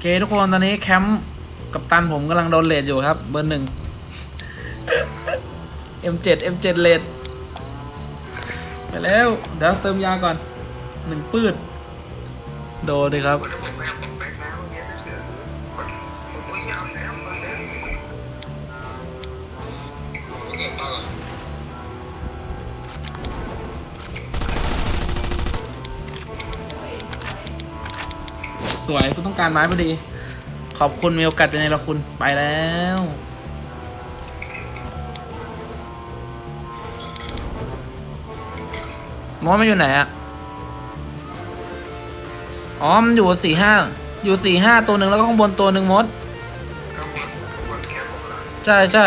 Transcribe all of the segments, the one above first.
เคทุกคนตอนนี้แคมป์กับตันผมกำลังโดนเลดอยู่ครับ เบอร์หนึ่ง M7 M7 เลดไปแล้ว เดี๋ยวเติมยาก่อนหนึ่งปืด โดนดิครับ สวยกูต้องการไม้พอดี ขอบคุณมีโอกาสจะในละคุณไปแล้วมอสมันอยู่ไหนอะอ๋อมันอยู่สี่ห้าอยู่สี่ห้าตัวหนึ่งแล้วก็ข้างบนตัวหนึ่งมดข้างบนข้างบนแคปผมละใช่ใช่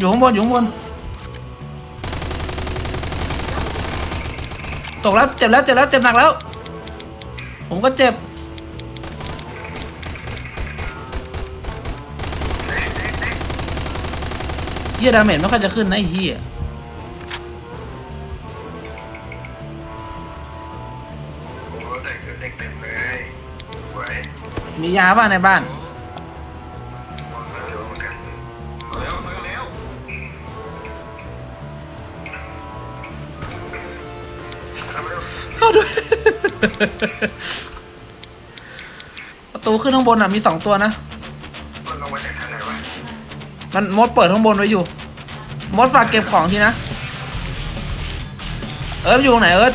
อยู่ไหนอยู่ข้างบนอยู่ข้างบนตกแล้วเจ็บแล้วเจ็บแล้วเจ็บหนักแล้ว ผมก็เจ็บเต๊ะเต๊ะเต๊ะเฮียดาเมจไม่ค่อยจะขึ้นนะไอ้เฮียโอ้ใส่ชุดเด็กเต็มเลยสวยมียาบ้างในบ้าน ประตูขึ้นข้างบนอะมีสองตัวนะ มันลงมาจากทางไหนวะมันมดเปิดข้างบนไว้อยู่ มดฝากเก็บของทีนะ เอิร์ธอยู่ตรงไหนเอิร์ธ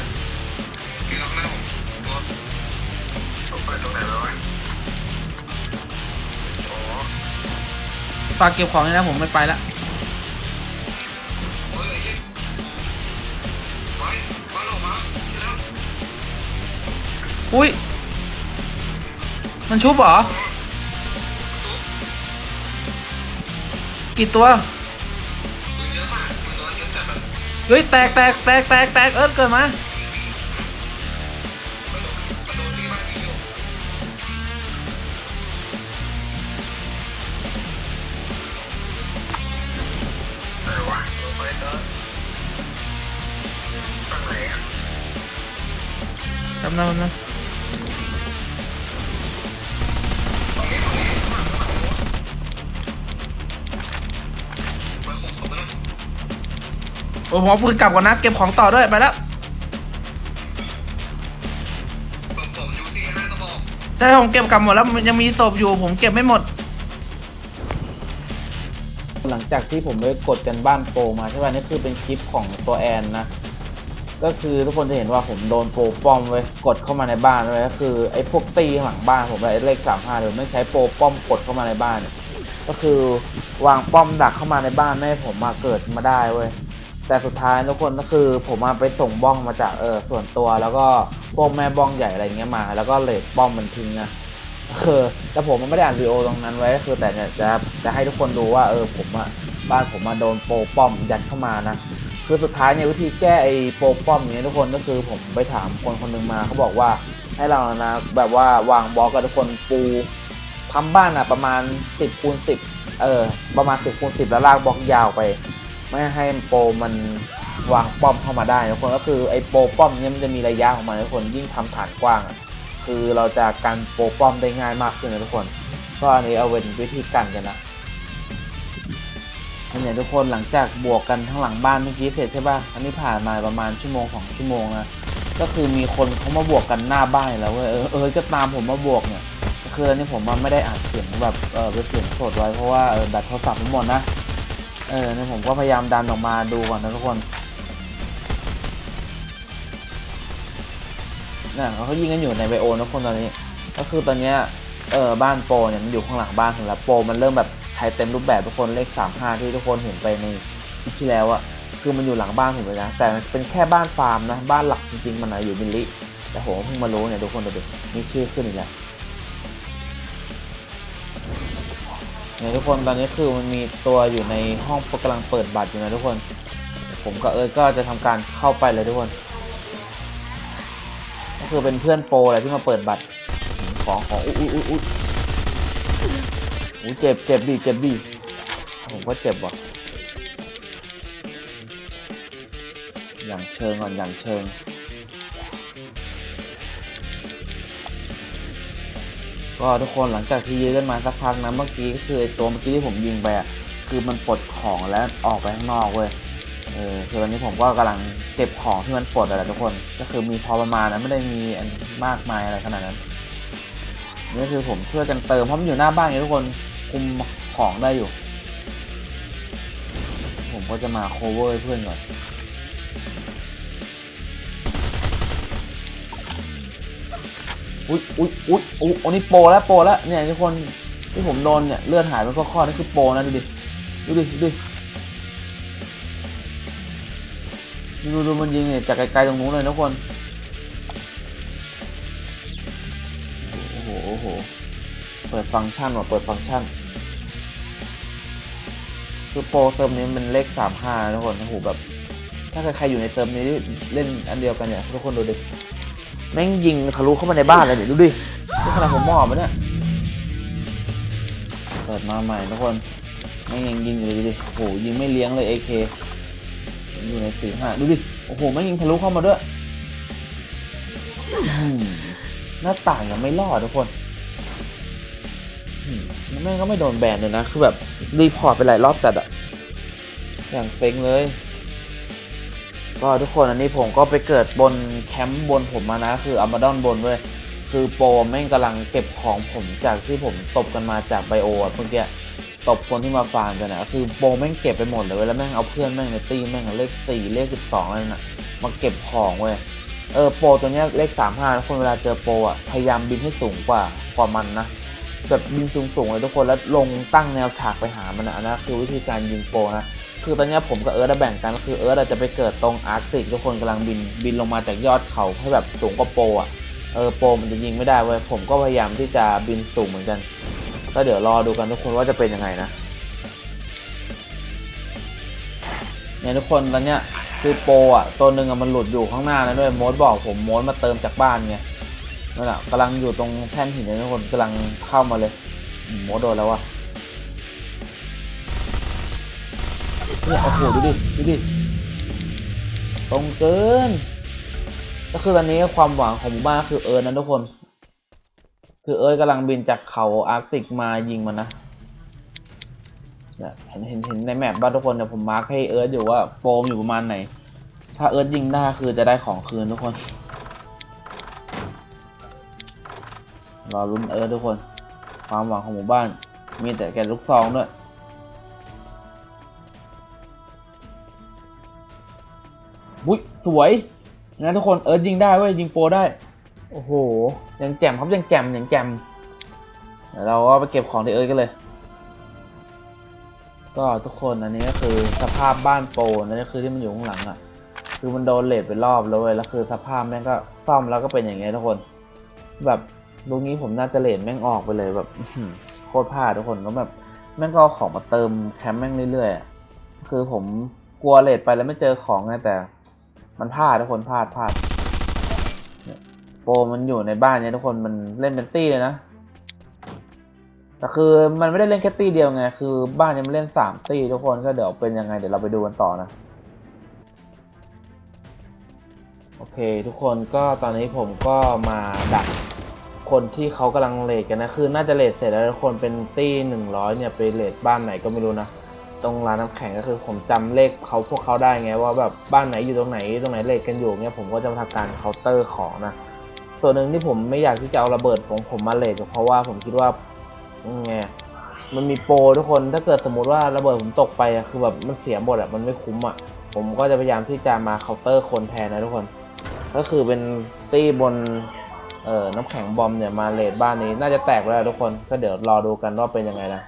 พี่ล็อกหน้าผมผมโดนผมเปิดตรงไหนแล้ววะโอ้ฝากเก็บของทีนะผมไม่ไปละ อุ้ย มันชุบเหรอจุ๊บกี่ตัวปืนเยอะมากปืนน้อยเยอะจัดแบบเฮ้ย แตกแตกแตกแตกแตกเอิร์ธเกิดมามันโดนมัน ผมเอาปืนกลับก่อนนะ เก็บของต่อด้วยไปแล้วศพผมอยู่สี่ห้ากระบอกใช่ผมเก็บกลับหมดแล้วมันยังมีศพอยู่ ผมเก็บไม่หมด หลังจากที่ผมไปกดกันบ้านโปรมาใช่ป่ะนี่คือเป็นคลิปของตัวแอนนะ ก็คือทุกคนจะเห็นว่าผมโดนโปรป้อมไว้ยกดเข้ามาในบ้านเลยก็คือไอ้พวกตีข้างหลังบ้านผมไอ้เลขสามห้าเดี๋ยวไม่ใช้โปรป้อมกดเข้ามาในบ้านเนี่ยก็คือวางป้อมดักเข้ามาในบ้านไม่ให้ผมมาเกิดมาได้เว้ย แต่สุดท้ายทุกคนก็คือผมมาไปส่งบ้องมาจากเออส่วนตัวแล้วก็พวกแม่บ้องใหญ่อะไรเงี้ยมา แล้วก็เลดป้อมมันทิ้งนะคือแต่ผมมันไม่ได้อ่านวีดีโอตรงนั้นไว้คือแต่เนี่ยจะจะให้ทุกคนดูว่าเออผมอะบ้านผมมาโดนโปรป้อมยัดเข้ามานะคือสุดท้ายเนี่ยวิธีแก้ไอ้โปรป้อมเนี้ยทุกคนก็คือผมไปถามคนคนหนึ่งมาเขาบอกว่าให้เรานะแบบว่าวางบล็อกกับทุกคนปูทำบ้านอะประมาณ 10คูณ10เออประมาณ 10คูณ10แล้วลากบล็อกยาวไป ไม่ให้โปรมันวางป้อมเข้ามาได้ทุกคนก็คือไอ้โปรป้อมเนี่ยมันจะมีระยะของมันทุกคนยิ่งทำฐานกว้างคือเราจะกันโปรป้อมได้ง่ายมากขึ้นนะทุกคน ก็อันนี้เอาเป็นวิธีกันกันนะอันนี้ทุกคนหลังจากบวกกันทั้งหลังบ้านเมื่อกี้เสร็จใช่ป่ะอันนี้ผ่านมาประมาณชั่วโมงสองชั่วโมงนะก็คือมีคนเขามาบวกกันหน้าบ้านแล้วเว้ยเออเออก็ตามผมมาบวกเนี่ยคืออันนี้ผมว่าไม่ได้อัดเสียงแบบเออเป็นเสียงสดไว้เพราะว่าแบตโทรศัพท์ผมหมดนะ เออเนี่ยผมก็พยายามดันออกมาดูก่อนนะทุกคนน่ะเขายิงกันอยู่ในไบโอนะคนตอนนี้ ก็คือตอนเนี้ยเออบ้านโปเนี่ยมันอยู่ข้างหลังบ้านผมแล้วโปมันเริ่มแบบใช้เต็มรูปแบบทุกคนเลขสามห้าที่ทุกคนเห็นไปในคลิปที่แล้วอะคือมันอยู่หลังบ้านผมเลยนะ แต่มันเป็นแค่บ้านฟาร์มนะ บ้านหลักจริงๆมันนะอยู่มิลลิแต่ผมเพิ่งมารู้เนี่ยทุกคนดูดิมีชื่อขึ้นอีกแล้ว เนี่ยทุกคนตอนนี้คือมันมีตัวอยู่ในห้องกำลังเปิดบัตรอยู่นะทุกคน ผมกับเอิร์ธก็จะทำการเข้าไปเลยทุกคน ก็คือเป็นเพื่อนโปรอะไรที่มาเปิดบัตรของของอุ้ยอุ้ยอุ้ยอุ้ยอุ้ยเจ็บเจ็บดีเจ็บดีผมก็เจ็บว่ะอย่างเชิงก่อนอย่างเชิง ก็ทุกคนหลังจากที่ยื้อกันมาสักพักนะเมื่อกี้ก็คือไอตัวเมื่อกี้ที่ผมยิงไปอะคือมันปลดของแล้วออกไปข้างนอกเว้ยเออคือตอนนี้ผมก็กำลังเก็บของที่มันปลดอะไรทุกคน ก็คือมีพอประมาณนะไม่ได้มีอันมากมายอะไรขนาดนั้นนี่คือผมช่วยกันเติมเพราะมันอยู่หน้าบ้านไงทุกคนคุมของได้อยู่ ผมก็จะมา cover ให้เพื่อนก่อน อุ๊ยอุ๊ยอุ๊ยอุ๊ยอันนี้โปรแล้วโปรแล้วเนี่ยทุกคนที่ผมโดนเนี่ยเลือดหายไปข้อๆนี่คือโปรนะดูดิดูดิดูดิดูดูมันยิงเนี่ยจากไกลๆตรงนู้นเลยทุกคนโอ้โหโอ้โหเปิดฟังก์ชันว่ะเปิดฟังก์ชันคือโปรเติมนี้มันเลขสามห้าทุกคนโอ้โหแบบ ถ้าใครๆอยู่ในเติมนี้เล่นอันเดียวกันเนี่ยทุกคนดูดิ แม่งยิงทะลุเข้ามาในบ้านเลยเดี๋ยวดูดินี่ขนาดผมมอบมันเนี่ยเปิดมาใหม่ทุกคนแม่งยังยิงอยู่เลยดูดิโอ้โหยิงไม่เลี้ยงเลย AK อยู่ในสี่ห้าดูดิโอ้โหแม่งยิงทะลุเข้ามาด้วยหน้าต่างยังไม่รอดทุกคนแม่งก็ไม่โดนแบนเลยนะ คือแบบรีพอร์ตไปหลายรอบจัดอะอย่างเซ็งเลย ก็ทุกคนอันนี้ผมก็ไปเกิดบนแคมป์บนผมมานะ คืออัมบาดอนบนเว้ยคือโปรแม่งกำลังเก็บของผมจากที่ผมตบกันมาจากไบโอเมื่อกี้ตบคนที่มาฟาร์มกันนะคือโปรแม่งเก็บไปหมดเลยแล้วแม่งเอาเพื่อนแม่งในตีแม่งเลขสี่เลขสิบสองอะไรน่ะมาเก็บของเว้ยเออโปรตัวเนี้ยเลขสามห้าทุกคนเวลาเจอโปรอะพยายามบินให้สูงกว่ากว่ามันนะแบบบินสูงๆเลยทุกคนแล้วลงตั้งแนวฉากไปหามันนะนนะคือวิธีการยิงโปรนะ คือตอนนี้ผมกับเอิร์ธอะแบ่งกันก็คือเอิร์ธจะไปเกิดตรงอาร์กติกทุกคนกำลังบินบินลงมาจากยอดเขาให้แบบสูงกว่าโปรอะเออโปรมันจะยิงไม่ได้เว้ยผมก็พยายามที่จะบินสูงเหมือนกัน ก็เดี๋ยวรอดูกันทุกคนว่าจะเป็นยังไงนะเนี่ยทุกคนตอนเนี้ยคือโปรอะตัวหนึ่งอะมันหลุดอยู่ข้างหน้านะด้วยโมดบอกผมโมดมาเติมจากบ้านไงนั่นแหละกำลังอยู่ตรงแท่นหินเลยทุกคนกำลังเข้ามาเลยโมดโดนแล้ววะ เนี่ยโอ้โหดูดิดูดิตรงเกิน ก็คือตอนนี้ความหวังของหมู่บ้านคือเอิร์ธนะทุกคน คือเอิร์ธกำลังบินจากเขาอาร์กติกมายิงมันนะเนี่ยเห็นเห็นเห็นในแมปบ้านทุกคนเนี่ยวผมมาร์คให้เอิร์ธอยู่ว่าโปรมอยู่ประมาณไหน ถ้าเอิร์ธยิงได้คือจะได้ของคืนทุกคนรอรุ้นเอิร์ธทุกคน ความหวังของหมู่บ้าน มีแต่แกลูกซองด้วย บุ้ยสวยนะทุกคนเอิร์ธยิงได้เว้ยยิงโปรได้ โอ้โหยังแจ่มครับยังแจ่มยังแจ่มเดี๋ยวเราก็ไปเก็บของที่เอิร์ธกันเลย ก็ทุกคนอันนี้ก็คือสภาพบ้านโปรนั่นก็คือที่มันอยู่ข้างหลังอะ คือมันโดนเลดไปรอบแล้วเว้ยแล้วคือสภาพแม่งก็ซ่อมแล้วก็เป็นอย่างเงี้ยทุกคน แบบลูกนี้ผมน่าจะเลดแม่งออกไปเลยแบบอื้อหือโคตรพลาดทุกคนก็แบบแม่งก็เอาของมาเติมแคมป์แม่งเรื่อยๆอะคือผมกลัวเลดไปแล้วไม่เจอของไงแต่ มันพลาดทุกคนพลาดพลาดโปมันอยู่ในบ้านเนี่ยทุกคนมันเล่นเป็นตี้เลยนะแต่คือมันไม่ได้เล่นแค่ตี้เดียวไงคือบ้านเนี่ยมันเล่นสามตี้ทุกคนก็เดี๋ยวเป็นยังไงเดี๋ยวเราไปดูกันต่อนะโอเค ทุกคนก็ตอนนี้ผมก็มาดักคนที่เขากำลังเลทกันนะคือน่าจะเลทเสร็จแล้วทุกคนเป็นตี้หนึ่งร้อยเนี่ยไปเลทบ้านไหนก็ไม่รู้นะ ตรงร้านน้ำแข็งก็คือผมจำเลขเขาพวกเขาได้ไงว่าแบบบ้านไหนอยู่ตรงไหนตรงไหนเลทกันอยู่เนี่ยผมก็จะมาทำการเคาน์เตอร์ของนะส่วนหนึ่งที่ผมไม่อยากที่จะเอาระเบิดของผมมาเลทก็เพราะว่าผมคิดว่าไงมันมีโปรทุกคนถ้าเกิดสมมติว่าระเบิดผมตกไปอะคือแบบมันเสียหมดอะมันไม่คุ้มอะผมก็จะพยายามที่จะมาเคาน์เตอร์คนแทนนะทุกคน ก็คือเป็นตี้บนเอ่อน้ำแข็งบอมเนี่ยมาเลดบ้านนี้น่าจะแตกแล้วทุกคนก็เดี๋ยวรอดูกันว่าเป็นยังไงนะ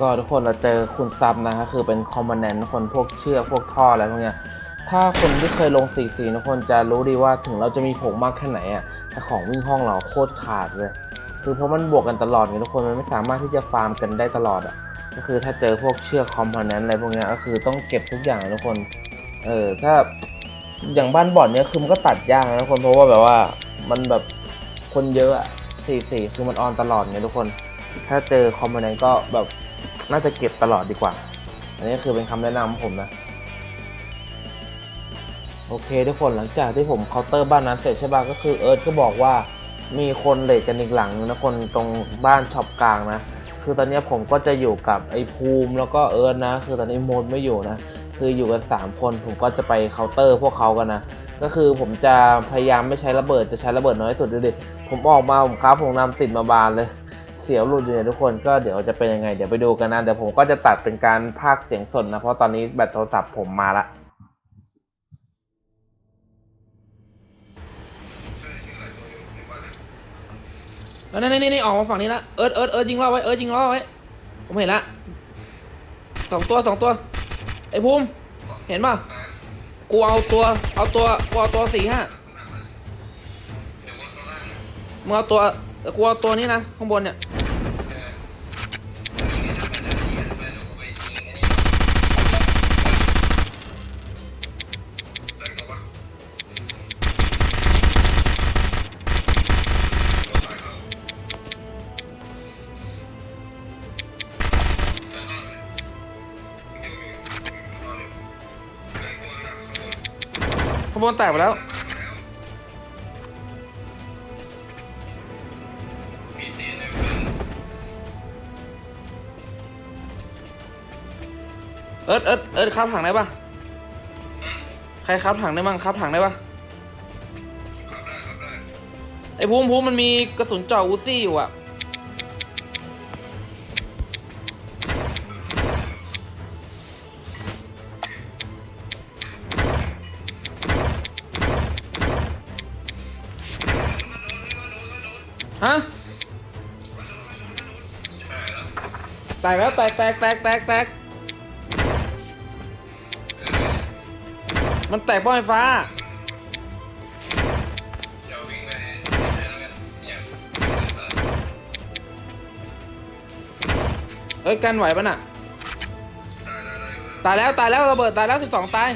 ก็ทุกคนเราเจอคุณซับนะก็คือเป็นคอมมานแนนคนพวกเชือกพวกท่ออะไรพวกเนี้ยถ้าคนที่เคยลงสีสีทุกคนจะรู้ดีว่าถึงเราจะมีผงมากแค่ไหนอะแต่ของวิ่งห้องเราโคตรขาดเลย คือเพราะมันบวกกันตลอดไงทุกคนมันไม่สามารถที่จะฟาร์มกันได้ตลอดอะก็คือถ้าเจอพวกเชือกคอมโพเนนต์อะไรพวกเนี้ยก็คือต้องเก็บทุกอย่างทุกคน เออถ้าอย่างบ้านบ่อนเนี้ยคือมันก็ตัดยากนะทุกคนเพราะว่าแบบว่ามันแบบคนเยอะอะสี่สี่คือมันออนตลอดไงทุกคน ถ้าเจอคอมโพเนนต์ก็แบบ น่าจะเก็บตลอดดีกว่า อันนี้คือเป็นคำแนะนำของผมนะ โอเคทุกคนหลังจากที่ผมเคาน์เตอร์บ้านนั้นเสร็จใช่ป่ะก็คือเอิร์ธก็บอกว่ามีคนเลทกันอีกหลังนะคนตรงบ้านช็อปกลางนะ คือตอนนี้ผมก็จะอยู่กับไอ้ภูมิแล้วก็เอิร์ธนะ คือตอนนี้โมดไม่อยู่นะ คืออยู่กันสามคนผมก็จะไปเคาน์เตอร์พวกเขากันนะก็คือผมจะพยายามไม่ใช้ระเบิดจะใช้ระเบิดน้อยสุดดูดิผมออกมาผมครับผมนำติดมาบานเลย สียวหลุดอยู่เนี่ยทุกคนก็เดี๋ยวจะเป็นยังไงเดี๋ยวไปดูกันนะเดี๋ยวผมก็จะตัดเป็นการพากเสียงสดนะเพราะตอนนี้แบตโทรศัพท์ผมมาละใช่ชื่ออะไรตัวอยู่ในบ้านเนี่ยแล้วนี่นี่นี่ออกมาฝั่งนี้ละเอิร์ดเอิร์ดเอิร์ดยิงล่อไว้เอิร์ดยิงล่อไว้ผมเห็นละสองตัวสองตัวไอ้ภูมิเห็นป่ะกูเอาตัวเอาตัวกูเอาตัวสี่ห้าเดี๋ยววันตัวล่างนะมึงเอาตัวกูเอาตัวนี้นะข้างบนเนี่ย นแตกไปแล้ว เอิร์ดเอิร์ดเอิร์ดครับถังได้ปะใครครับถังได้บ้างครับถังได้ปะไอ้ภูมิภูมิมันมีกระสุนเจ่ออูซี่อยู่อะ กแล้วแตกแตกแตกแตกแตกมันแตกป้อไฟฟ้าเฮ้ยเอ้ยกันไหวปะน่ะ ตายแล้วตายแล้วระเบิดตายแล้วสิบสองตาย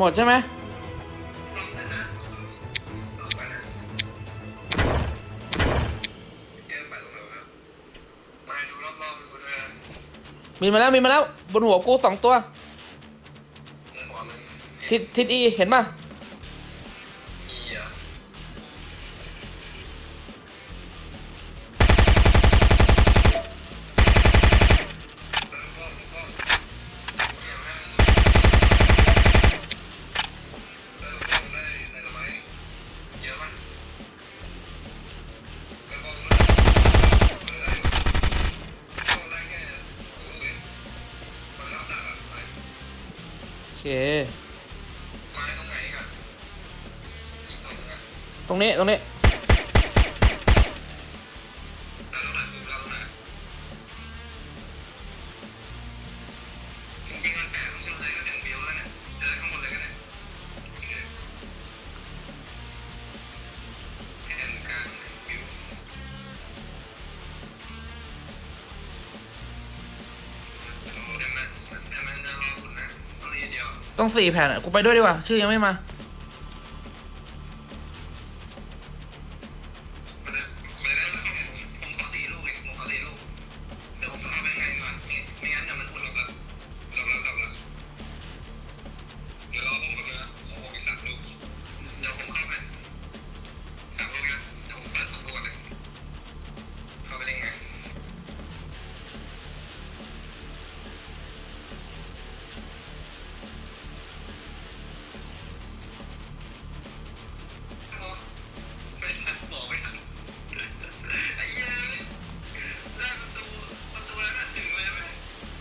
หมดใช่ไหมมีมาแล้วมีมาแล้ว บนหัวกูสองตัว ทิศทิศอี เห็นป่ะ รงนี้ตรงนี้ต้องสี่แผ่นอะกูไปด้วยดีกว่า ชื่อยังไม่มา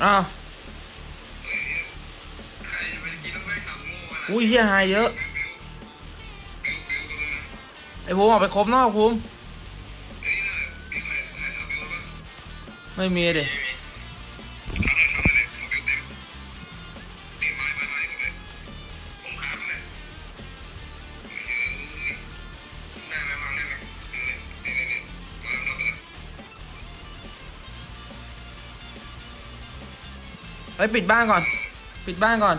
อ้าวใครจะไปคิดว่าไม่ทำโง่อุ้ยเฮียหายเยอะ ไอ้ภูมิออกไปครบนอกภูมิไม่มีเด็ ไปปิดบ้านก่อน ปิดบ้านก่อน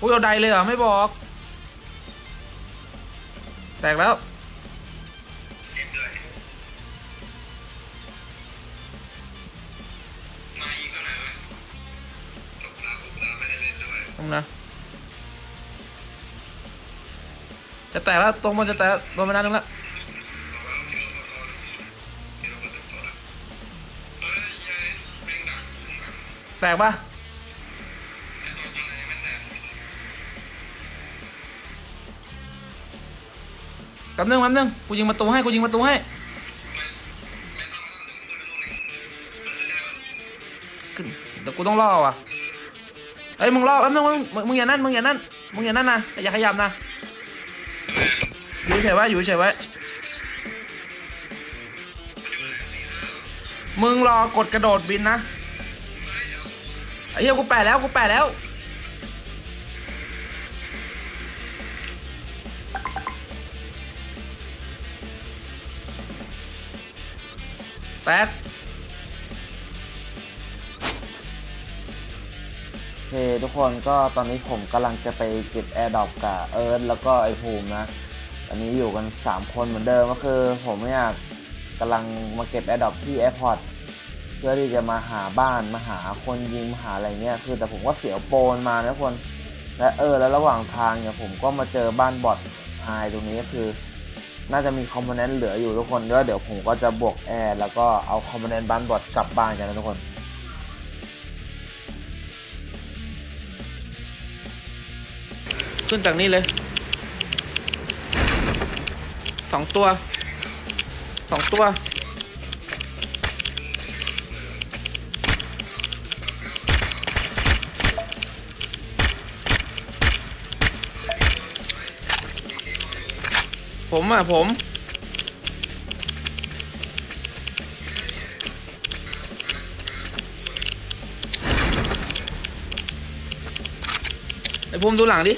อุ้ยเอาใดเลยเหรอ ไม่บอก แตกแล้ว จะแตกแล้วตรงมันจะแตกแล้วโดนไปนัดนึงแล้วแตกปะแป๊บนึงแป๊บนึงกูยิงประตูให้กูยิงประตูให้ขึ้นเดี๋ยวกูต้องล่อว่ะเอ้ยมึงล่อแป๊บนึงมึงมึงอย่านั่นมึงอย่านั่นมึงอย่านั่นนะอย่าขยับนะ อยู่เฉยไว้อยู่เฉยไว้มึงรอกดกระโดดบินนะไอ้เหี้ยกูแปะแล้วกูแปะแล้วแตกโอเคทุกคนก็ตอนนี้ผมกำลังจะไปเก็บแอร์ดรอปกับเอิร์ธแล้วก็ไอภูมินะ อันนี้อยู่กัน 3 คนเหมือนเดิมก็คือ ผมเนี่ยกำลังมาเก็บแอร์ดอปที่แอร์พอร์ตเพื่อที่จะมาหาบ้านมาหาคนยิงมาหาอะไรเงี้ยคือแต่ผมก็เสียวโปนมานะทุกคนและเออแล้วระหว่างทางเนี่ยผมก็มาเจอบ้านบอทไฮตรงนี้ก็คือ น่าจะมีคอมโพเนนต์เหลืออยู่ทุกคนแล้วเดี๋ยวผมก็จะบวกแอร์แล้วก็เอาคอมโพเนนต์บ้านบอทกลับบ้านกันนะทุกคนขึ้นจากนี่เลย สองตัวสองตัว ผมอะ ผม ไอ้ภูมิดูหลังดิ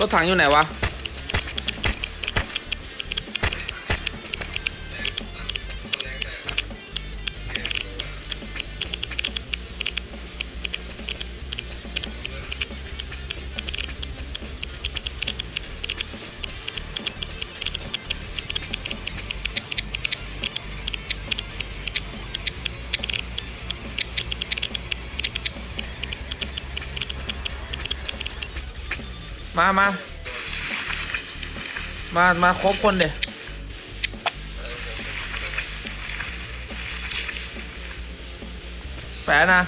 รถถังอยู่ไหนวะ มา มาครบคนเดียแปะนะ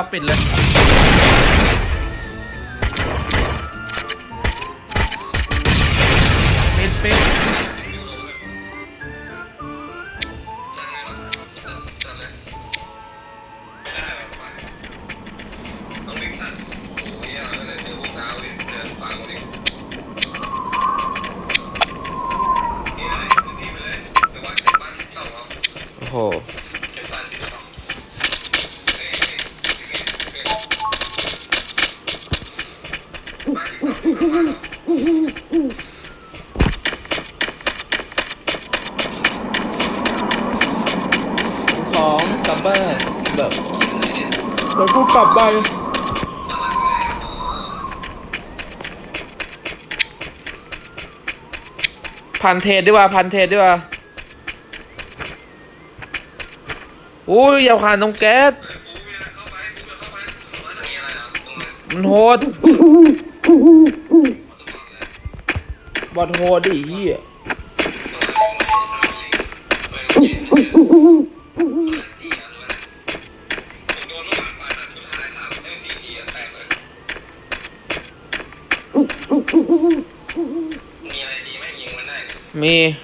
าปิดเลย ปิดปิด พันเทดดีกว่าพันเทดดีกว่าอุ้ยอย่าผ่านตรงแก๊สมันโหดบอดโหดดิเฮีย me.